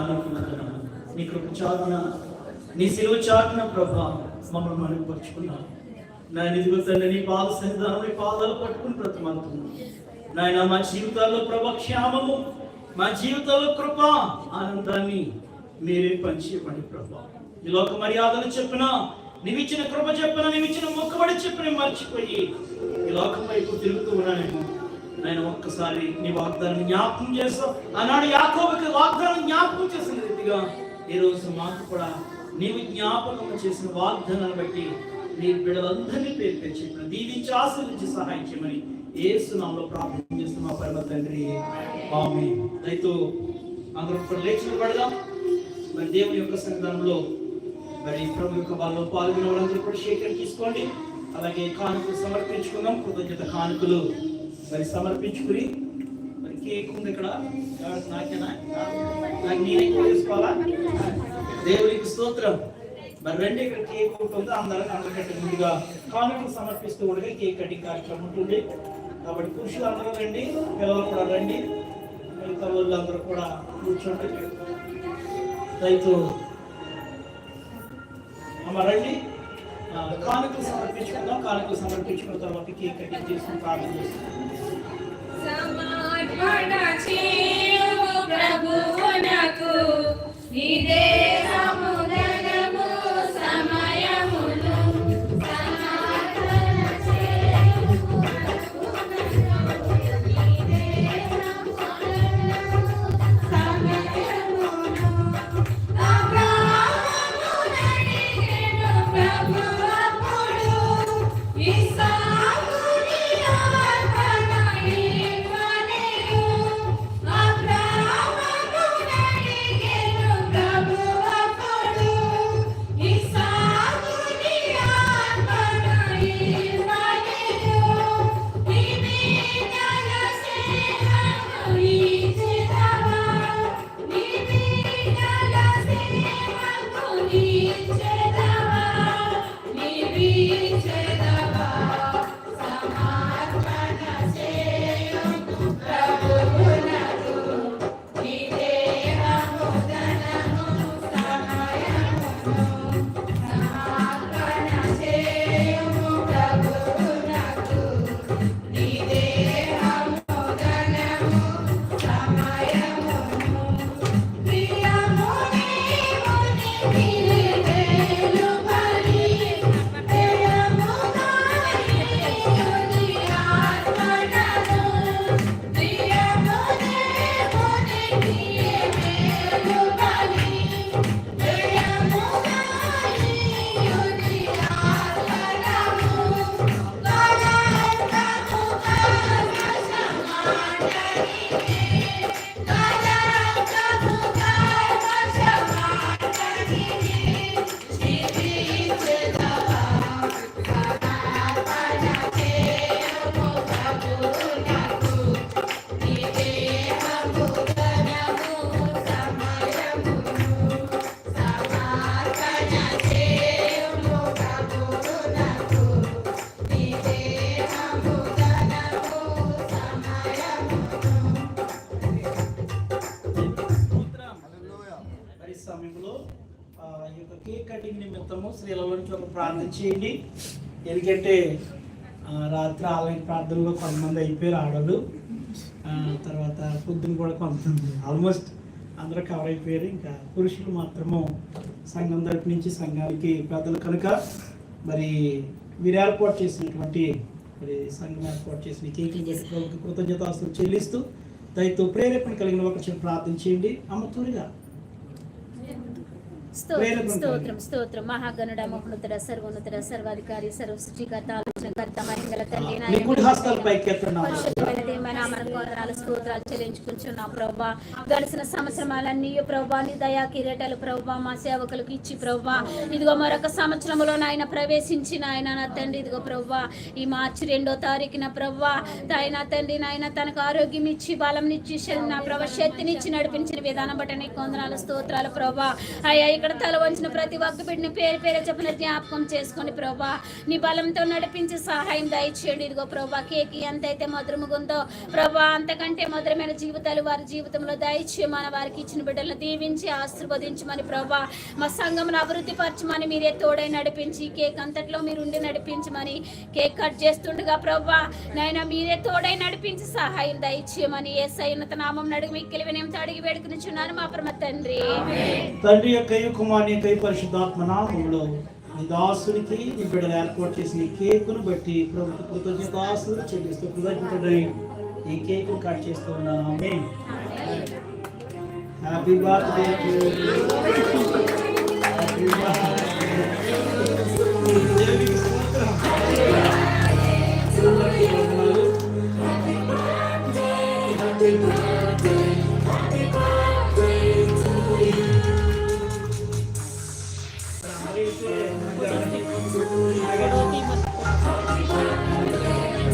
అనుకున్నాను. నీ కృప చాటున నీ సిలువ చాటున ప్రభా మమ్మల్ని మనుపరుచుకున్నాను నాయన ఇదిగో తండ్రి నీ పాద సన్నిధానం నీ పాదాలు పట్టుకుని బ్రతమంతున్నాను నాయన మా జీవితాల్లో ప్రభా క్షేమము మా జీవితాల్లో కృప ఆనందాన్ని మీరే పంచేయమని ప్రభా. ఈ లోక మర్యాదలు చెప్పిన నీవిచ్చిన కృప చెప్పిన నీవిచ్చిన మొక్కబడి చెప్పిన మర్చిపోయి ఈ లోకం వైపు తిరుగుతూ ఉన్నానేమో ఆయన ఒక్కసారి నీ వాగ్దానం జ్ఞాపకం చేస్తావు ఆనాడు యాకోబకి వాగ్దానం జ్ఞాపకం చేసిన రీతిగా ఈరోజు రోజు మాకు కూడా నీవు జ్ఞాపకం చేసిన వాగ్దానాన్ని బట్టి నీ బిడ్డలందరినీ పేరు పేరు దీవించి ఆశీర్వించి సహాయం చేయమని ఏసునామలో ప్రార్థన చేస్తున్న. పరమ తండ్రి ఆమె రైతు అందరూ కూడా లేచి పడదాం మరి దేవుని యొక్క సంఘంలో మరి ప్రభు యొక్క వాళ్ళు పాల్గొనే వాళ్ళందరూ కూడా శేఖరణ తీసుకోండి. అలాగే కానుకలు సమర్పించుకుందాం. కృతజ్ఞత కానుకలు మరి సమర్పించుకుని మరి కేక్ ఉంది ఇక్కడ. నాకేనా? నాకు నేను ఎక్కువ తీసుకోవాలా దేవునికి స్తోత్రం. మరి రెండు ఇక్కడ కేక్ ఉంటుంది. అందరం అందరికంటే ముందుగా కానుకలు సమర్పిస్తూ ఉండగా కేక్ కటింగ్ కార్యక్రమం ఉంటుంది. కాబట్టి పురుషులు అందరూ రండి పిల్లలు కూడా రండి. మిగతా వాళ్ళు అందరూ కూడా కూర్చుంటారు రైతు అమ్మ రండి. కానుకలు సమర్పించుకుందాం. కానుకలు సమర్పించుకున్న తర్వాత కేక్ కటింగ్ చేసుకుని ప్రార్థన చేస్తాం. సమర్పణ చేయు ప్రభువునకు ఇదే సముదరము స్త్రీల నుంచి ఒక ప్రార్థన చేయండి. ఎందుకంటే రాత్రి ఆలయ ప్రార్థనలో కొంతమంది అయిపోయారు ఆడలు తర్వాత పొద్దున కూడా కొంతమంది ఆల్మోస్ట్ అందరూ కవర్ అయిపోయారు. ఇంకా పురుషులు మాత్రము సంఘం తరపు నుంచి సంఘానికి పెద్దలు కనుక మరి మీరు ఏర్పాటు చేసినటువంటి మరి సంఘం ఏర్పాటు చేసిన కేకులు పెట్టి కృతజ్ఞతాస్తులు చెల్లిస్తూ దయతో ప్రేరేపణ కలిగిన ఒక చిన్న ప్రార్థన చేయండి. అమ్మ తూరిగా స్తోత్రం స్తోత్రం మహాగణుడ మహోన్నతుడ సర్వోన్నతుడ సర్వాధికారి సర్వ సృష్టికర్త ఆలోచనకర్త మహిళల తండ్రి నీ కుడి హస్తాలు పైకి ఎత్తున్నాము పరిశుద్ధమైన దేవమైన మన కోదరాలు స్తోత్రాలు చెల్లించుకుంటున్నాం ప్రభా. గడిచిన సంవత్సరాలన్నీ ప్రభా నీ దయా కిరీటాలు ప్రభా మా సేవకులకు ఇచ్చి ప్రభా. ఇదిగో మరొక సంవత్సరంలో నాయన ప్రవేశించి నాయన నా తండ్రి ఇదిగో ప్రభా. ఈ మార్చి రెండో తారీఖున ప్రభా ఆయన తండ్రి నాయన తనకు ఆరోగ్యం ఇచ్చి బలం ఇచ్చి నా ప్రభా శక్తినిచ్చి నడిపించిన విధానం బట్టి నీకు వందనాలు స్తోత్రాలు ప్రభా. అయ్యా ఇక్కడ తల వంచిన ప్రతి ఒక్క బిడ్డని పేరు పేరు చెప్పిన జ్ఞాపకం చేసుకోండి ప్రభా నీ బలంతో నడిపించి సహాయం దయచేయండి. ఇదిగో ప్రభా కేక్ ఎంతైతే మధురముగా ఉందో ప్రభా అంతకంటే మధురమైన జీవితాలు వారి జీవితంలో దయచేయమని వారికి ఇచ్చిన బిడ్డలను దీవించి ఆశీర్వదించమని ప్రభా మా సంఘమును అభివృద్ధి పరచమని మీరే తోడై నడిపించి కేక్ అంతట్లో మీరు ఉండి నడిపించమని కేక్ కట్ చేస్తుండగా ప్రభా నాయన మీరే తోడై నడిపించి సహాయం దయచేయమని ఏసై ఉన్నత నామం నడుగు మిక్కిలి వినయంతో అడిగి వేడుకునిచున్నాను మా పరమ తండ్రి. తండ్రి యొక్క కుమారుని యొక్క పరిశుద్ధాత్మ నామంలో నీ దాసునికి నీ బిడ్డలు ఏర్పాటు చేసిన ఈ కేకును బట్టి ప్రభుత్వ కృతజ్ఞత ఆస్తులు చెల్లిస్తూ కృతజ్ఞతడై ఈ కేక్ కట్ చేస్తూ ఉన్నాను. ఆమె హ్యాపీ బర్త్డే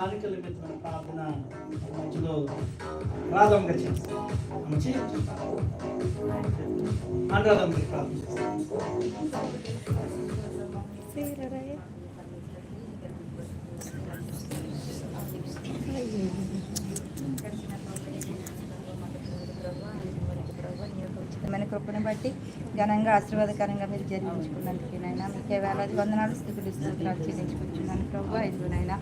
ఆ, కానుకల ప్రార్థన మధ్యలో రాధమ్మగా చేస్తాం. చేస్తారు ఆమె ప్రార్థన చేస్తారు కృపను బట్టి ఘనంగా ఆశీర్వాదకరంగా మీరు జరిగించుకున్నందుకు నైనా మీకే వేలాది వందనాలు స్థితులు స్తోత్రాలు చెల్లించుకుంటున్నాను. ప్రభా ఇదిగోనైనా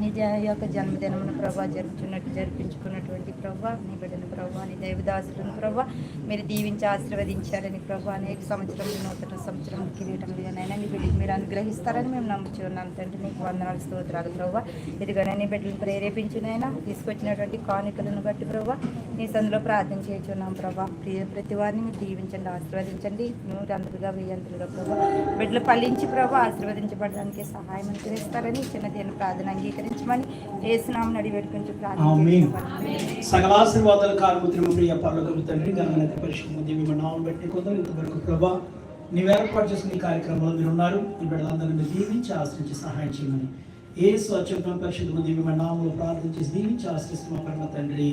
నీ యొక్క జన్మదినమును ప్రభా జరుపుచున్నట్టు జరిపించుకున్నటువంటి ప్రభా నీ బిడ్డను ప్రభా నీ దైవదాసులను ప్రభా మీరు దీవించి ఆశీర్వదించారని ప్రభా అనేక సంవత్సరం నూతన సంవత్సరం కిరీటంలోనైనా నీ బిడ్డలు మీరు అనుగ్రహిస్తారని మేము నమ్ముచు ఉన్నాం తండ్రి. నీకు వందనాలు స్తోత్రాలు ప్రభా. ఇదిగోనే నీ బిడ్డలను ప్రేరేపించినైనా తీసుకొచ్చినటువంటి కానుకలను బట్టి ప్రభా నీ సందులో ప్రార్థన చేయించున్నాం ప్రభా. ప్రియ ప్రతి వారిని మీరు దీవించండి ఆశీర్వదించండి. నూరు అంతలుగా వెయ్యంతులుగా ప్రభా. బిడ్డలు ఫలించి ప్రభా ఆశీర్వదించబడడానికి సహాయం అనుగ్రహిస్తారని చిన్న దీని ప్రార్థన అంగీకరించమని ఏసునామని అడిగి పెట్టుకుని ప్రార్థన. సకల ఆశీర్వాదాలు కారుముద్రము ప్రియ పర్లోకము తండ్రి ఘనమైన పరిశుద్ధ దేవి నామం బట్టి కొందరు ఇంతవరకు ప్రభా నీవు ఏర్పాటు చేసిన ఈ కార్యక్రమంలో మీరు ఉన్నారు ఈ బిడ్డలందరినీ దీవించి ఆశ్రయించి సహాయం చేయమని ఏ స్వచ్ఛం పరిశుద్ధ దేవి మన నామంలో ప్రార్థన చేసి దీవించి ఆశ్రయిస్తున్న పరమ తండ్రి.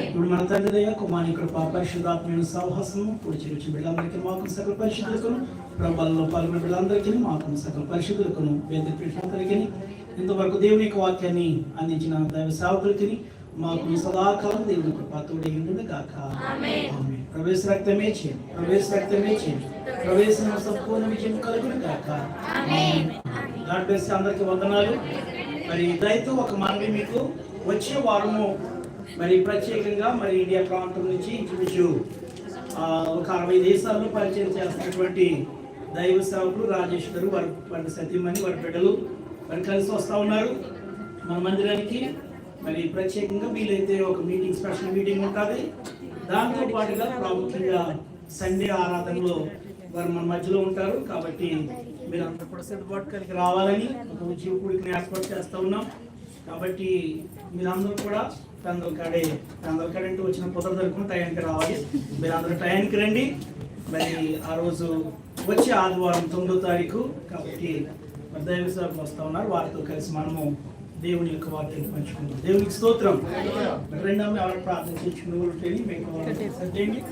ఇప్పుడు మన తండ్రి దయ కుమారి కృప పరిశుద్ధాత్మైన సౌహసము పొడి చేర్చి బిడ్డలందరికీ మాకు సకల పరిశుద్ధులకును ప్రభావంలో పాల్గొన్న బిడ్డలందరికీ మాకు సకల పరిశుద్ధులకును వేద పీఠాంతరికీ ఇంతవరకు దేవుని యొక్క వాక్యాన్ని అందించిన దైవ సేవకులకి మాకు సదాకాలం దేవుని కృప తోడే ఉండును గాక ఆమేన్. ప్రవేశ రక్తమే చేయండి. ప్రవేశ రక్తమే చేయండి. ప్రవేశం సంపూర్ణ విజయం కలుగును గాక ఆమేన్. God bless. అందరికీ వందనాలు. మరి దయతో ఒక మనవి మీకు. వచ్చే వారము మరి ప్రత్యేకంగా మరి ఇండియా ప్రాంతం నుంచి ఇంచుమించు ఆ, ఒక అరవై దేశాల్లో పరిచయం చేస్తున్నటువంటి దైవ సేవకులు రాజేష్ గారు వారి వారి సతీమణి వారి బిడ్డలు మరి కలిసి వస్తూ ఉన్నారు. మన మందిరానికి మరి ప్రత్యేకంగా వీలైతే ఒక మీటింగ్ స్పెషల్ మీటింగ్ ఉంటుంది. దాంతో పాటుగా ప్రాముఖ్యంగా సండే ఆరాధనలో వారు మన మధ్యలో ఉంటారు. కాబట్టి మీరు అంత కూడా సిద్ధపాటు కలిగి రావాలని ఒక ఉద్యోగ ఏర్పాటు చేస్తూ ఉన్నాం. కాబట్టి మీరందరూ కూడా పెందల కాడే పెందల కాడే వచ్చిన పొద్దు దొరుకుని టైంకి రావాలి. మీరు టయానికి టైంకి రండి. మరి ఆ రోజు వచ్చే ఆదివారం తొమ్మిదో తారీఖు కాబట్టి మరి దైవ వస్తూ ఉన్నారు. వారితో కలిసి మనము దేవుని యొక్క వాక్యం పంచుకుందాం. దేవునికి స్తోత్రం. రెండవ ఎవరు ప్రార్థన చేసుకుని మీకు చేయండి.